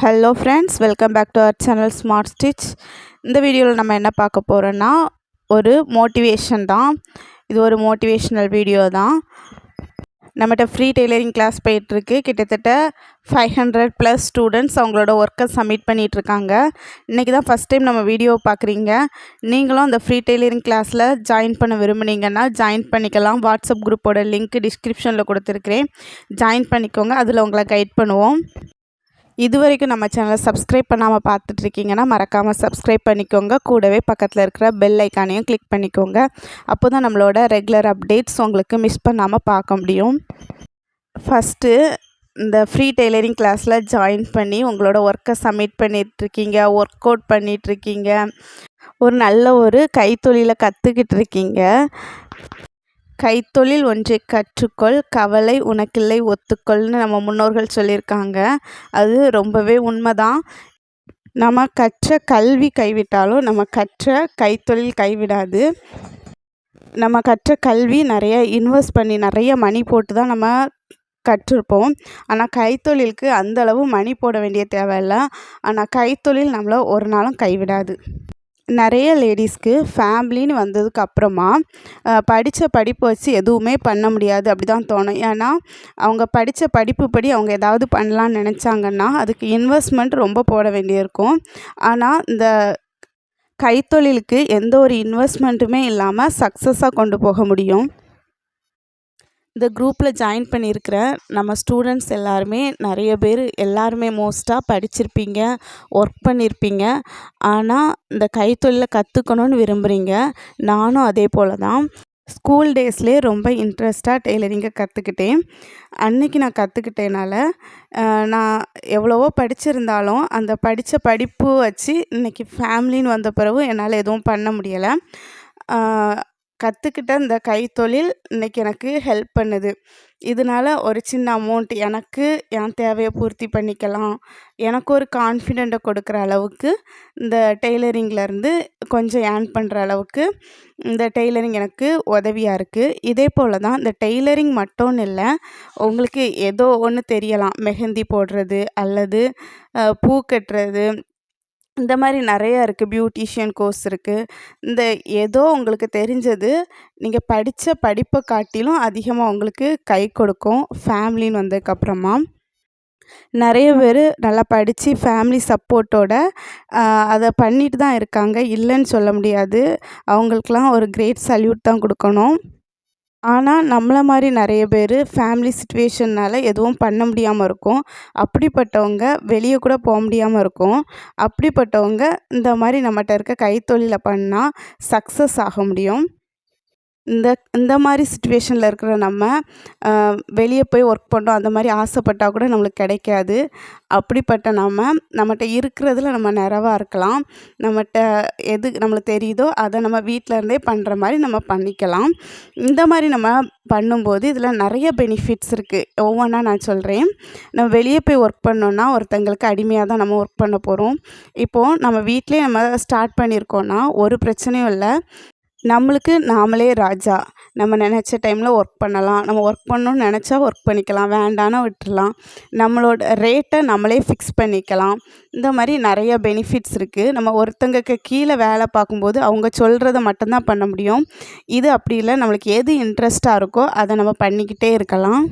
Hello friends welcome back to our channel smart stitch இந்த வீடியோவில் நம்ம என்ன பார்க்க போகிறோன்னா ஒரு மோட்டிவேஷன் தான். இது ஒரு மோட்டிவேஷ்னல் வீடியோ தான். நம்மகிட்ட ஃப்ரீ டெய்லரிங் கிளாஸ் போயிட்டுருக்கு. கிட்டத்தட்ட ஃபைவ் ஹண்ட்ரட் ப்ளஸ் ஸ்டூடெண்ட்ஸ் அவங்களோட ஒர்க்கை சப்மிட் பண்ணிகிட்ருக்காங்க இன்றைக்கி தான் ஃபஸ்ட் டைம் நம்ம வீடியோ பார்க்குறீங்க. நீங்களும் அந்த ஃப்ரீ டெய்லரிங் கிளாஸில் ஜாயின் பண்ண விரும்புனீங்கன்னா ஜாயின் பண்ணிக்கலாம். வாட்ஸ்அப் குரூப்போட லிங்க் டிஸ்கிரிப்ஷனில் கொடுத்துருக்குறேன். ஜாயின் பண்ணிக்கோங்க. அதில் உங்களை கைட் பண்ணுவோம். இது வரைக்கும் நம்ம சேனலை சப்ஸ்கிரைப் பண்ணாமல் பார்த்துட்ருக்கீங்கன்னா மறக்காமல் சப்ஸ்கிரைப் பண்ணிக்கோங்க. கூடவே பக்கத்தில் இருக்கிற பெல் ஐக்கானையும் கிளிக் பண்ணிக்கோங்க. அப்போ தான் நம்மளோட ரெகுலர் அப்டேட்ஸ் உங்களுக்கு மிஸ் பண்ணாமல் பார்க்க முடியும். ஃபஸ்ட்டு இந்த ஃப்ரீ டெய்லரிங் கிளாஸில் ஜாயின் பண்ணி உங்களோட ஒர்க்கை சப்மிட் பண்ணிகிட்ருக்கீங்க ஒர்க் அவுட் பண்ணிகிட்ருக்கீங்க ஒரு நல்ல ஒரு கைத்தொழிலை கற்றுக்கிட்டு இருக்கீங்க கைத்தொழில் ஒன்றை கற்றுக்கொள் கவலை உனக்கில்லை ஒத்துக்கொள்னு நம்ம முன்னோர்கள் சொல்லியிருக்காங்க. அது ரொம்பவே உண்மைதான். நம்ம கற்ற கல்வி கைவிட்டாலும் நம்ம கற்ற கைத்தொழில் கைவிடாது. நம்ம கற்ற கல்வி நிறைய இன்வெஸ்ட் பண்ணி நிறைய மணி போட்டு தான் நம்ம கற்றிருப்போம். ஆனால் கைத்தொழிலுக்கு அந்தளவு மணி போட வேண்டிய தேவையில்லை. ஆனால் கைத்தொழில் நம்மளை ஒரு நாளும் கைவிடாது. நிறைய லேடிஸ்க்கு ஃபேமிலின்னு வந்ததுக்கு அப்புறமா படித்த படிப்பு வச்சு எதுவுமே பண்ண முடியாது அப்படி தான் தோணும். ஏன்னா அவங்க படித்த படிப்பு படி அவங்க ஏதாவது பண்ணலான்னு நினச்சாங்கன்னா அதுக்கு இன்வெஸ்ட்மெண்ட் ரொம்ப போட வேண்டியிருக்கும். ஆனால் இந்த கைத்தொழிலுக்கு எந்த ஒரு இன்வெஸ்ட்மெண்ட்டுமே இல்லாமல் சக்ஸஸாக கொண்டு போக முடியும். இந்த குரூப்பில் ஜாயின் பண்ணியிருக்கிற நம்ம ஸ்டூடெண்ட்ஸ் எல்லாருமே நிறைய பேர் எல்லாருமே மோஸ்ட்டாக படிச்சிருப்பீங்க ஒர்க் பண்ணியிருப்பீங்க ஆனால் இந்த கைத்தொழிலை கற்றுக்கணுன்னு விரும்புகிறீங்க நானும் அதே போல் தான் ஸ்கூல் டேஸ்லேயே ரொம்ப இன்ட்ரெஸ்ட்டாக டெய்லரிங்கை கற்றுக்கிட்டேன் அன்றைக்கி நான் கற்றுக்கிட்டேனால நான் எவ்வளவோ படிச்சிருந்தாலும் அந்த படித்த படிப்பு வச்சு இன்றைக்கி ஃபேமிலின்னு வந்த பிறகு என்னால் எதுவும் பண்ண முடியலை. கற்றுக்கிட்ட இந்த கைத்தொழில் இன்றைக்கி எனக்கு ஹெல்ப் பண்ணுது. இதனால ஒரு சின்ன அமௌண்ட் எனக்கு என் தேவையை பூர்த்தி பண்ணிக்கலாம். எனக்கு ஒரு கான்ஃபிடெண்ட்டை கொடுக்குற அளவுக்கு இந்த டெய்லரிங்லேருந்து கொஞ்சம் ஏர்ன் பண்ணுற அளவுக்கு இந்த டெய்லரிங் எனக்கு உதவியாக இருக்குது இதே போல் தான் இந்த டெய்லரிங் மட்டும் இல்லை உங்களுக்கு ஏதோ ஒன்று தெரியலாம். மெஹந்தி போடுறது அல்லது பூ கட்டுறது இந்த மாதிரி நிறையா இருக்குது பியூட்டிஷியன் கோர்ஸ் இருக்குது இந்த ஏதோ உங்களுக்கு தெரிஞ்சது நீங்கள் படித்த படிப்பை காட்டிலும் அதிகமாக உங்களுக்கு கை கொடுக்கும். ஃபேமிலின்னு வந்ததுக்கப்புறமா நிறைய பேர் நல்லா படித்து ஃபேமிலி சப்போர்ட்டோட அதை பண்ணிட்டு தான் இருக்காங்க. இல்லைன்னு சொல்ல முடியாது. அவங்களுக்கெலாம் ஒரு கிரேட் சல்யூட் தான் கொடுக்கணும். ஆனால் நம்மளை மாதிரி நிறைய பேர் ஃபேமிலி சுச்சுவேஷன்னால் எதுவும் பண்ண முடியாமல் இருக்கும். அப்படிப்பட்டவங்க வெளியே கூட போக முடியாமல் இருக்கும். அப்படிப்பட்டவங்க இந்த மாதிரி நம்மகிட்ட இருக்க கைத்தொழிலை பண்ணால் சக்ஸஸ் ஆக முடியும். இந்த இந்த மாதிரி சுச்சுவேஷனில் இருக்கிற நம்ம வெளியே போய் ஒர்க் பண்ணோம் அந்த மாதிரி ஆசைப்பட்டால் கூட நம்மளுக்கு கிடைக்காது. அப்படிப்பட்ட நம்ம நம்மகிட்ட இருக்கிறதுல நம்ம நிறைவாக இருக்கலாம். நம்மகிட்ட எது நம்மளுக்கு தெரியுதோ அதை நம்ம வீட்டில் இருந்தே பண்ணுற மாதிரி நம்ம பண்ணிக்கலாம். இந்த மாதிரி நம்ம பண்ணும்போது இதில் நிறைய பெனிஃபிட்ஸ் இருக்குது ஒவ்வொன்றா நான் சொல்கிறேன் நம்ம வெளியே போய் ஒர்க் பண்ணோன்னா ஒருத்தங்களுக்கு அடிமையாக தான் நம்ம ஒர்க் பண்ண போகிறோம் இப்போது நம்ம வீட்டிலே நம்ம ஸ்டார்ட் பண்ணியிருக்கோன்னா ஒரு பிரச்சனையும் இல்லை. நம்மளுக்கு நாமளே ராஜா. நம்ம நினச்ச டைமில் ஒர்க் பண்ணலாம். நம்ம ஒர்க் பண்ணணும்னு நினச்சா ஒர்க் பண்ணிக்கலாம். வேண்டானா விட்டுறலாம். நம்மளோட ரேட்டை நம்மளே ஃபிக்ஸ் பண்ணிக்கலாம். இந்த மாதிரி நிறைய பெனிஃபிட்ஸ் இருக்குது நம்ம ஒருத்தங்களுக்கு கீழே வேலை பார்க்கும்போது அவங்க சொல்கிறத மட்டும்தான் பண்ண முடியும். இது அப்படி இல்லை. நம்மளுக்கு எது இன்ட்ரெஸ்ட்டாக இருக்கோ அதை நம்ம பண்ணிக்கிட்டே இருக்கலாம்.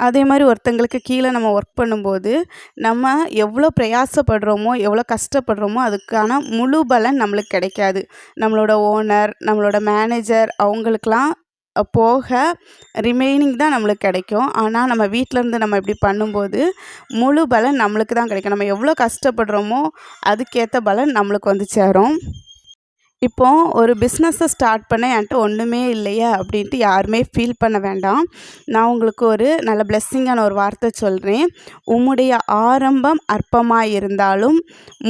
அதே மாதிரி ஒருத்தங்களுக்கு கீழே நம்ம ஒர்க் பண்ணும்போது நம்ம எவ்வளோ பிரயாசப்படுறோமோ எவ்வளோ கஷ்டப்படுறோமோ அதுக்கான முழு பலன் நம்மளுக்கு கிடைக்காது. நம்மளோட ஓனர் நம்மளோட மேனேஜர் அவங்களுக்கெலாம் போக ரிமைனிங் தான் நம்மளுக்கு கிடைக்கும். ஆனால் நம்ம வீட்டிலேருந்து நம்ம இப்படி பண்ணும்போது முழு பலன் நம்மளுக்கு தான் கிடைக்கும். நம்ம எவ்வளோ கஷ்டப்படுறோமோ அதுக்கேற்ற பலன் நம்மளுக்கு வந்து சேரும். இப்போது ஒரு பிஸ்னஸை ஸ்டார்ட் பண்ண என்கிட்ட ஒன்றுமே இல்லையே அப்படின்ட்டு யாருமே ஃபீல் பண்ண வேண்டாம். நான் உங்களுக்கு ஒரு நல்ல பிளெஸ்ஸிங்கான ஒரு வார்த்தை சொல்கிறேன் உம்முடைய ஆரம்பம் அற்பமாக இருந்தாலும்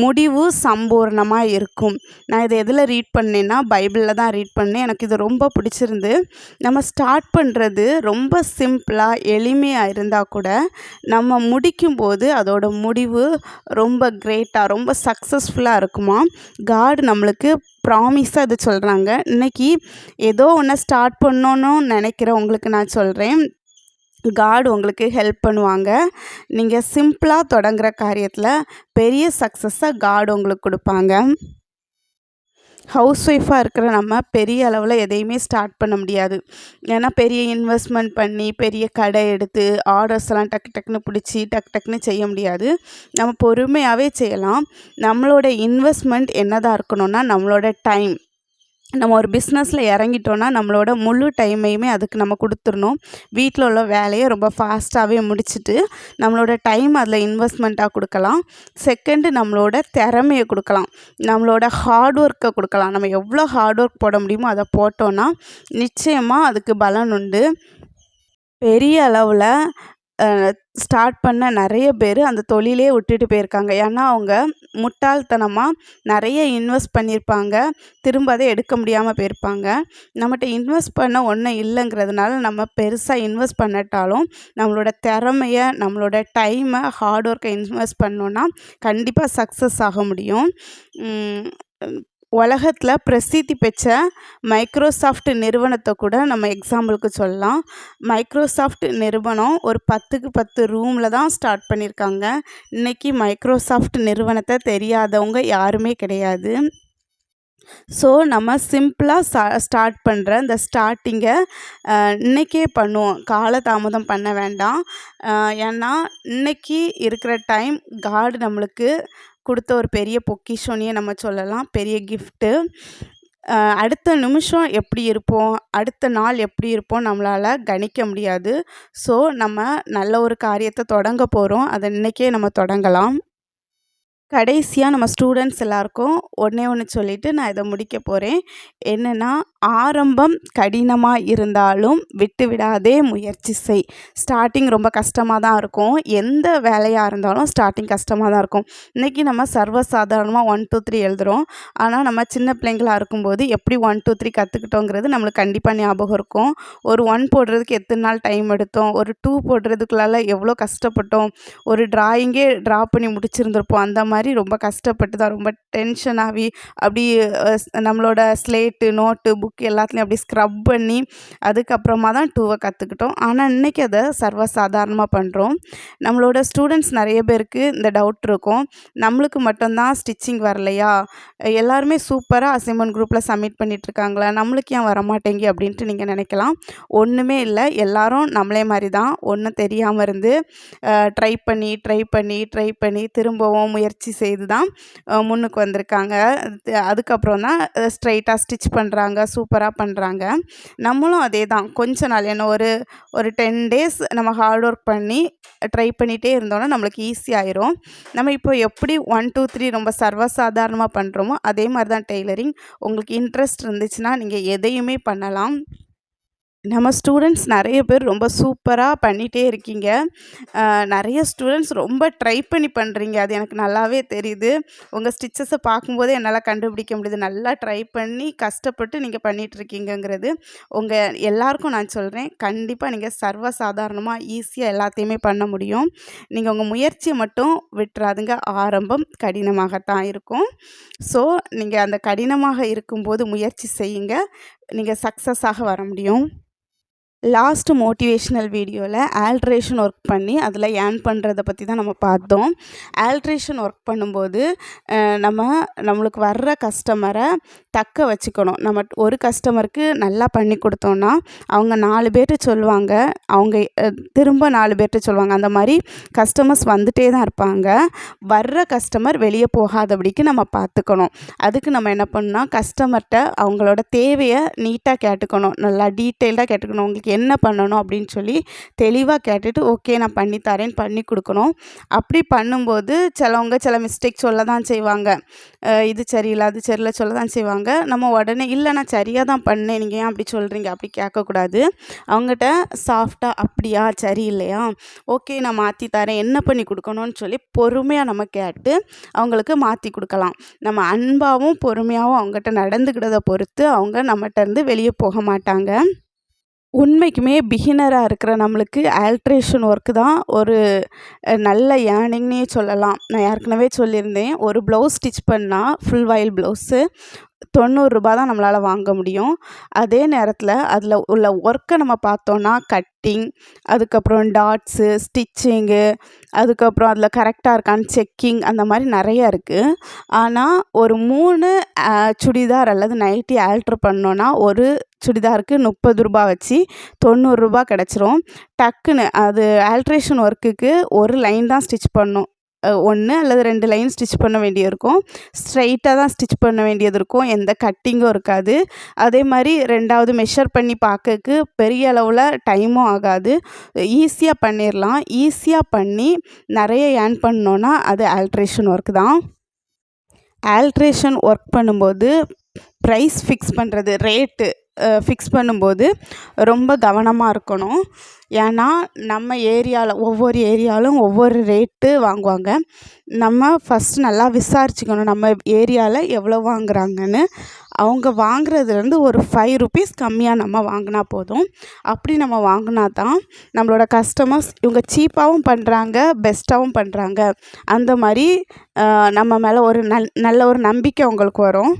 முடிவு சம்பூர்ணமாக இருக்கும். நான் இதை எதில் ரீட் பண்ணேன்னா பைபிளில் தான் ரீட் பண்ணேன். எனக்கு இது ரொம்ப பிடிச்சிருந்து. நம்ம ஸ்டார்ட் பண்ணுறது ரொம்ப சிம்பிளாக எளிமையாக இருந்தால் கூட நம்ம முடிக்கும்போது அதோட முடிவு ரொம்ப கிரேட்டாக ரொம்ப சக்ஸஸ்ஃபுல்லாக இருக்குமா? காட் நம்மளுக்கு ப்ராமிஸாக இது சொல்கிறாங்க இன்றைக்கி ஏதோ ஒன்று ஸ்டார்ட் பண்ணணுன்னு நினைக்கிறவங்களுக்கு நான் சொல்கிறேன் காட் உங்களுக்கு ஹெல்ப் பண்ணுவாங்க. நீங்கள் சிம்பிளாக தொடங்குகிற காரியத்தில் பெரிய சக்ஸஸை காட் உங்களுக்கு கொடுப்பாங்க. ஹவுஸ் ஒய்ஃபாக இருக்கிற நம்ம பெரிய அளவில் எதையுமே ஸ்டார்ட் பண்ண முடியாது. ஏன்னா பெரிய இன்வெஸ்ட்மெண்ட் பண்ணி பெரிய கடை எடுத்து ஆர்டர்ஸ்லாம் டக்கு டக்குன்னு பிடிச்சி டக்கு டக்குன்னு செய்ய முடியாது. நம்ம பொறுமையாகவே செய்யலாம். நம்மளோட இன்வெஸ்ட்மெண்ட் என்னதான் இருக்கணும்னா நம்மளோட டைம் நம்ம ஒரு பிஸ்னஸில் இறங்கிட்டோன்னா நம்மளோட முழு டைமையுமே அதுக்கு நம்ம கொடுத்துடணும். வீட்டில் உள்ள வேலையை ரொம்ப ஃபாஸ்ட்டாகவே முடிச்சுட்டு நம்மளோட டைம் அதில் இன்வெஸ்ட்மெண்ட்டாக கொடுக்கலாம். செகண்டு நம்மளோட திறமையை கொடுக்கலாம். நம்மளோட ஹார்ட் ஒர்க்கை கொடுக்கலாம். நம்ம எவ்வளோ ஹார்ட் ஒர்க் போட முடியுமோ அதை போட்டோன்னா நிச்சயமாக அதுக்கு பலன் உண்டு. பெரிய அளவில் ஸ்டார்ட் பண்ண நிறைய பேர் அந்த தொழிலே விட்டுட்டு போயிருக்காங்க. ஏன்னா அவங்க முட்டாள்தனமாக நிறைய இன்வெஸ்ட் பண்ணியிருப்பாங்க. திரும்ப அதை எடுக்க முடியாமல் போயிருப்பாங்க. நம்மகிட்ட இன்வெஸ்ட் பண்ண ஒன்றும் இல்லைங்கிறதுனால நம்ம பெருசாக இன்வெஸ்ட் பண்ணட்டாலும் நம்மளோட திறமையை நம்மளோட டைமை ஹார்ட் ஒர்க்கை இன்வெஸ்ட் பண்ணோன்னா கண்டிப்பாக சக்ஸஸ் ஆக முடியும். உலகத்தில் பிரசித்தி பெற்ற மைக்ரோசாஃப்ட் நிறுவனத்தை கூட நம்ம எக்ஸாம்பிளுக்கு சொல்லலாம். மைக்ரோசாஃப்ட் நிறுவனம் ஒரு பத்துக்கு பத்து ரூமில் தான் ஸ்டார்ட் பண்ணியிருக்காங்க. இன்றைக்கி மைக்ரோசாஃப்ட் நிறுவனத்தை தெரியாதவங்க யாருமே கிடையாது. ஸோ நம்ம சிம்பிளாக ஸ்டார்ட் பண்ணுற இந்த ஸ்டார்டிங்கை இன்றைக்கே பண்ணுவோம். காலதாமதம் பண்ண வேண்டாம். ஏன்னா இன்றைக்கி இருக்கிற டைம் காடு நம்மளுக்கு கொடுத்த ஒரு பெரிய பொக்கிஷோன்னே நம்ம சொல்லலாம். பெரிய கிஃப்ட்டு அடுத்த நிமிஷம் எப்படி இருப்போம்? அடுத்த நாள் எப்படி இருப்போம்? நம்மளால் கணிக்க முடியாது. ஸோ நம்ம நல்ல ஒரு காரியத்தை தொடங்க போகிறோம் அதை இன்றைக்கே நம்ம தொடங்கலாம். கடைசியாக நம்ம ஸ்டூடெண்ட்ஸ் எல்லாருக்கும் ஒன்றே ஒன்று சொல்லிவிட்டு நான் இதை முடிக்க போகிறேன் என்னென்னா ஆரம்பம் கடினமாக இருந்தாலும் விட்டு விடாதே முயற்சி செய். ஸ்டார்டிங் ரொம்ப கஷ்டமாக தான் இருக்கும். எந்த வேலையாக இருந்தாலும் ஸ்டார்டிங் கஷ்டமாக தான் இருக்கும். இன்றைக்கி நம்ம சர்வசாதாரணமாக ஒன் டூ த்ரீ எழுதுகிறோம் ஆனால் நம்ம சின்ன பிள்ளைங்களாக இருக்கும்போது எப்படி ஒன் டூ த்ரீ கற்றுக்கிட்டோங்கிறது நம்மளுக்கு கண்டிப்பாக ஞாபகம் இருக்கும். ஒரு ஒன் போடுறதுக்கு எத்தனை நாள் டைம் எடுத்தோம்? ஒரு டூ போடுறதுக்குள்ளால எவ்வளோ கஷ்டப்பட்டோம்? ஒரு ட்ராயிங்கே ட்ரா பண்ணி முடிச்சிருந்துருப்போம். அந்த மாதிரி ரொம்ப கஷ்டப்பட்டு தான் ரொம்ப டென்ஷன் ஆகி அப்படி நம்மளோட ஸ்லேட்டு நோட்டு புக் எல்லாத்துலேயும் அப்படி ஸ்க்ரப் பண்ணி அதுக்கப்புறமா தான் டூவை கற்றுக்கிட்டோம் ஆனால் இன்றைக்கி அதை சர்வசாதாரணமாக பண்ணுறோம் நம்மளோட ஸ்டூடெண்ட்ஸ் நிறைய பேருக்கு இந்த டவுட் இருக்கும். நம்மளுக்கு மட்டும்தான் ஸ்டிச்சிங் வரலையா? எல்லாருமே சூப்பராக அசைன்மெண்ட் குரூப்பில் சப்மிட் பண்ணிகிட்ருக்காங்களா நம்மளுக்கு ஏன் வரமாட்டேங்கி அப்படின்ட்டு நீங்கள் நினைக்கலாம். ஒன்றுமே இல்லை. எல்லாரும் நம்மளே மாதிரி தான். ஒன்றும் தெரியாமல் இருந்து ட்ரை பண்ணி ட்ரை பண்ணி ட்ரை பண்ணி திரும்பவும் முயற்சி செய்து தான் முன்னுக்கு வந்திருக்காங்க. அதுக்கப்புறம் தான் ஸ்ட்ரைட்டாக ஸ்டிச் பண்ணுறாங்க சூப்பராக பண்ணுறாங்க நம்மளும் அதே தான் கொஞ்ச நாள் என்ன ஒரு ஒரு டென் டேஸ் நம்ம ஹார்ட் ஒர்க் பண்ணி ட்ரை பண்ணிகிட்டே இருந்தோன்னா நம்மளுக்கு ஈஸியாயிரும் நம்ம இப்போ எப்படி ஒன் டூ த்ரீ ரொம்ப சர்வசாதாரணமாக பண்ணுறோமோ அதே மாதிரி தான் டெய்லரிங் உங்களுக்கு இன்ட்ரெஸ்ட் இருந்துச்சுன்னா நீங்கள் எதையுமே பண்ணலாம். நம்ம ஸ்டூடெண்ட்ஸ் நிறைய பேர் ரொம்ப சூப்பராக பண்ணிகிட்டே இருக்கீங்க. நிறைய ஸ்டூடெண்ட்ஸ் ரொம்ப ட்ரை பண்ணி பண்ணுறீங்க அது எனக்கு நல்லாவே தெரியுது. உங்கள் ஸ்டிச்சஸை பார்க்கும்போதே என்னால் கண்டுபிடிக்க முடியுது. நல்லா ட்ரை பண்ணி கஷ்டப்பட்டு நீங்கள் பண்ணிகிட்ருக்கீங்கங்கிறது உங்கள் எல்லாருக்கும் நான் சொல்கிறேன் கண்டிப்பாக நீங்கள் சர்வசாதாரணமாக ஈஸியாக எல்லாத்தையுமே பண்ண முடியும். நீங்கள் உங்கள் முயற்சியை மட்டும் விட்டுறாதுங்க. ஆரம்பம் கடினமாகத்தான் இருக்கும். ஸோ நீங்கள் அந்த கடினமாக இருக்கும்போது முயற்சி செய்யுங்க. நீங்கள் சக்ஸஸாக வர முடியும். லாஸ்ட் மோட்டிவேஷ்னல் வீடியோவில் ஆல்ட்ரேஷன் ஒர்க் பண்ணி அதில் ஏர்ன் பண்ணுறத பற்றி தான் நம்ம பார்த்தோம். ஆல்ட்ரேஷன் ஒர்க் பண்ணும்போது நம்ம நம்மளுக்கு வர்ற கஸ்டமரை தக்க வச்சுக்கணும். நம்ம ஒரு கஸ்டமருக்கு நல்லா பண்ணி கொடுத்தோன்னா அவங்க நாலு பேர்கிட்ட சொல்லுவாங்க. அவங்க திரும்ப நாலு பேர்கிட்ட சொல்லுவாங்க. அந்த மாதிரி கஸ்டமர்ஸ் வந்துகிட்டே தான் இருப்பாங்க. வர்ற கஸ்டமர் வெளியே போகாதபடிக்கு நம்ம பார்த்துக்கணும். அதுக்கு நம்ம என்ன பண்ணால் கஸ்டமர்கிட்ட அவங்களோட தேவையை நீட்டாக கேட்டுக்கணும். நல்லா டீட்டெயில்டாக கேட்டுக்கணும். உங்களுக்கு என்ன பண்ணணும் அப்படின்னு சொல்லி தெளிவாக கேட்டுட்டு ஓகே நான் பண்ணி தரேன் பண்ணி கொடுக்கணும். அப்படி பண்ணும்போது சிலவங்க சில மிஸ்டேக் சொல்ல தான் செய்வாங்க இது சரியில்லை அது சரியில்லை சொல்ல தான் செய்வாங்க. நம்ம உடனே இல்லை நான் சரியாக தான் பண்ணேன் நீங்கள் ஏன் அப்படி சொல்கிறீங்க அப்படி கேட்கக்கூடாது. அவங்ககிட்ட சாஃப்டாக அப்படியா? சரியில்லையா? ஓகே நான் மாற்றி தரேன் என்ன பண்ணி கொடுக்கணும்னு சொல்லி பொறுமையாக நம்ம கேட்டு அவங்களுக்கு மாற்றி கொடுக்கலாம். நம்ம அன்பாகவும் பொறுமையாகவும் அவங்ககிட்ட நடந்துக்கிட்டதை பொறுத்து அவங்க நம்மகிட்ட இருந்து வெளியே போக மாட்டாங்க. உண்மைக்குமே பிகினராக இருக்கிற நம்மளுக்கு ஆல்ட்ரேஷன் ஒர்க்கு தான் ஒரு நல்ல ஏர்னிங்னே சொல்லலாம். நான் ஏற்கனவே சொல்லியிருந்தேன் ஒரு ப்ளவுஸ் ஸ்டிச் பண்ணால் ஃபுல் வயல் ப்ளவுஸு தொண்ணூறுரூபா தான் நம்மளால் வாங்க முடியும். அதே நேரத்தில் அதில் உள்ள ஒர்க்கை நம்ம பார்த்தோன்னா கட்டிங் அதுக்கப்புறம் டாட்ஸு ஸ்டிச்சிங்கு அதுக்கப்புறம் அதில் கரெக்டாக இருக்கான்னு செக்கிங் அந்த மாதிரி நிறைய இருக்குது ஆனால் ஒரு மூணு சுடிதார் அல்லது நைட்டி ஆல்ட்ரு பண்ணோன்னா ஒரு சுடிதாருக்கு முப்பது ரூபா வச்சு தொண்ணூறுரூபா கிடச்சிரும். டக்குன்னு அது ஆல்ட்ரேஷன் ஒர்க்குக்கு ஒரு லைன் தான் ஸ்டிச் பண்ணும். ஒன்று அல்லது ரெண்டு லைன் ஸ்டிச் பண்ண வேண்டியது இருக்கும் ஸ்ட்ரைட்டாக தான் ஸ்டிச் பண்ண வேண்டியது இருக்கும் எந்த கட்டிங்கும் இருக்காது. அதே மாதிரி ரெண்டாவது மெஷர் பண்ணி பார்க்கக்கு பெரிய அளவில் டைமும் ஆகாது. ஈஸியாக பண்ணிடலாம் ஈஸியாக பண்ணி நிறைய ஏர்ன் பண்ணோன்னா அது ஆல்ட்ரேஷன் ஒர்க் தான். ஆல்ட்ரேஷன் ஒர்க் பண்ணும்போது ப்ரைஸ் ஃபிக்ஸ் பண்ணுறது ரேட்டு ஃபிக்ஸ் பண்ணும்போது ரொம்ப கவனமாக இருக்கணும். ஏன்னா நம்ம ஏரியாவில் ஒவ்வொரு ஏரியாவிலும் ஒவ்வொரு ரேட்டு வாங்குவாங்க. நம்ம ஃபஸ்ட் நல்லா விசாரிச்சுக்கணும் நம்ம ஏரியாவில் எவ்வளோ வாங்குறாங்கன்னு. அவங்க வாங்குறதுலேருந்து ஒரு ஃபைவ் ருபீஸ் கம்மியாக நம்ம வாங்கினா போதும். அப்படி நம்ம வாங்கினா தான் நம்மளோட கஸ்டமர்ஸ் இவங்க சீப்பாகவும் பண்ணுறாங்க பெஸ்ட்டாகவும் பண்ணுறாங்க அந்த மாதிரி நம்ம மேலே ஒரு நல் நல்ல ஒரு நம்பிக்கை அவங்களுக்கு வரும்.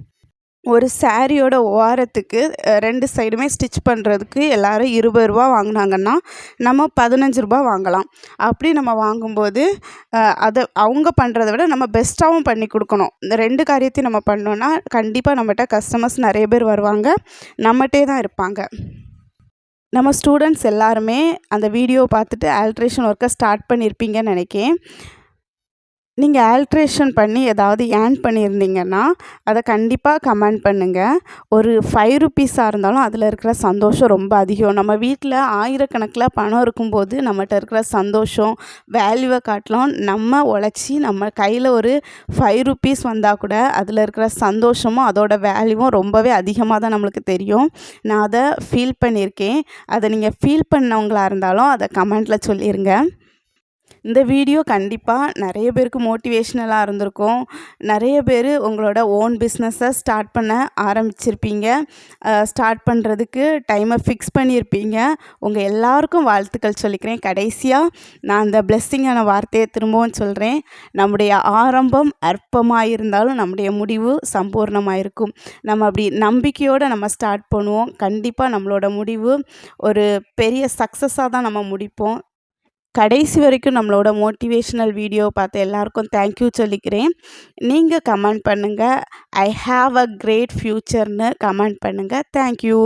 ஒரு சாரியோட ஓரத்துக்கு ரெண்டு சைடுமே ஸ்டிச் பண்ணுறதுக்கு எல்லோரும் இருபது ரூபா வாங்கினாங்கன்னா நம்ம பதினஞ்சு ரூபா வாங்கலாம். அப்படி நம்ம வாங்கும்போது அதை அவங்க பண்ணுறத விட நம்ம பெஸ்ட்டாகவும் பண்ணி கொடுக்கணும். இந்த ரெண்டு காரியத்தையும் நம்ம பண்ணோன்னா கண்டிப்பாக நம்மகிட்ட கஸ்டமர்ஸ் நிறைய பேர் வருவாங்க. நம்மகிட்டே தான் இருப்பாங்க. நம்ம ஸ்டூடெண்ட்ஸ் எல்லாருமே அந்த வீடியோ பார்த்துட்டு ஆல்ட்ரேஷன் ஒர்க்கை ஸ்டார்ட் பண்ணியிருப்பீங்கன்னு நினைக்கிறேன். நீங்கள் ஆல்ட்ரேஷன் பண்ணி ஏதாவது ஏர்ன் பண்ணியிருந்தீங்கன்னா அதை கண்டிப்பாக கமெண்ட் பண்ணுங்கள் ஒரு ஃபைவ் ருப்பீஸாக இருந்தாலும் அதில் இருக்கிற சந்தோஷம் ரொம்ப அதிகம். நம்ம வீட்டில் ஆயிரக்கணக்கில் பணம் இருக்கும்போது நம்மகிட்ட இருக்கிற சந்தோஷம் வேல்யூவை காட்டலாம் நம்ம உழைச்சி நம்ம கையில் ஒரு ஃபைவ் ருப்பீஸ் வந்தால் கூட அதில் இருக்கிற சந்தோஷமும் அதோட வேல்யூவும் ரொம்பவே அதிகமாக தான் நம்மளுக்கு தெரியும். நான் அதை ஃபீல் பண்ணியிருக்கேன். அதை நீங்கள் ஃபீல் பண்ணவங்களாக இருந்தாலும் அதை கமெண்ட்டில் சொல்லிடுங்க இந்த வீடியோ கண்டிப்பாக நிறைய பேருக்கு மோட்டிவேஷ்னலாக இருந்திருக்கும். நிறைய பேர் உங்களோட ஓன் பிஸ்னஸை ஸ்டார்ட் பண்ண ஆரம்பிச்சிருப்பீங்க. ஸ்டார்ட் பண்ணுறதுக்கு டைமை ஃபிக்ஸ் பண்ணியிருப்பீங்க உங்கள் எல்லாருக்கும் வாழ்த்துக்கள் சொல்லிக்கிறேன். கடைசியாக நான் அந்த பிளெஸ்ஸிங்கான வார்த்தையை திரும்பவும் சொல்கிறேன் நம்முடைய ஆரம்பம் அற்பமாக இருந்தாலும் நம்முடைய முடிவு சம்பூர்ணமாக இருக்கும் நம்ம அப்படி நம்பிக்கையோடு நம்ம ஸ்டார்ட் பண்ணுவோம். கண்டிப்பாக நம்மளோட முடிவு ஒரு பெரிய சக்ஸஸாக தான் நம்ம முடிப்போம். கடைசி வரைக்கும் நம்மளோட மோட்டிவேஷ்னல் வீடியோ பார்த்து எல்லாருக்கும் தேங்க்யூ சொல்லிக்கிறேன். நீங்கள் கமெண்ட் பண்ணுங்கள் ஐ ஹாவ் அ கிரேட் ஃப்யூச்சர்னு கமெண்ட் பண்ணுங்கள் தேங்க்யூ